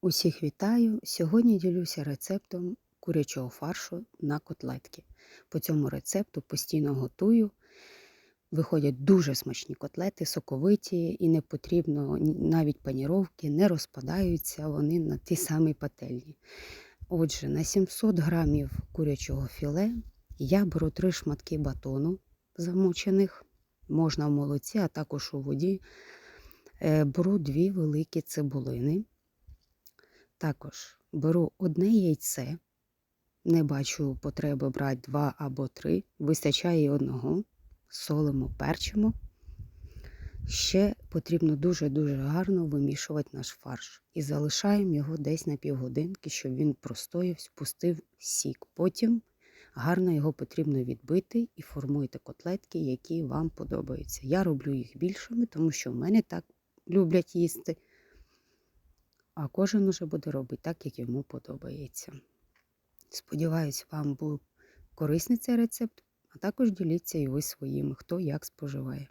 Усіх вітаю! Сьогодні ділюся рецептом курячого фаршу на котлетки. По цьому рецепту постійно готую. Виходять дуже смачні котлети, соковиті, і не потрібно навіть паніровки, не розпадаються вони на ті самі пательні. Отже, на 700 грамів курячого філе я беру три шматки батону замочених, можна в молоці, а також у воді. Е, Беру дві великі цибулини. Також беру одне яйце. Не бачу потреби брати два або три. Вистачає одного. Солимо, перчимо. Ще потрібно дуже-дуже гарно вимішувати наш фарш. І залишаємо його десь на півгодинки, щоб він простояв, спустив сік. Потім гарно його потрібно відбити і формуйте котлетки, які вам подобаються. Я роблю їх більшими, тому що в мене так люблять їсти а кожен уже буде робити так, як йому подобається. Сподіваюсь, вам був корисний цей рецепт, а також діліться і ви своїми, хто як споживає.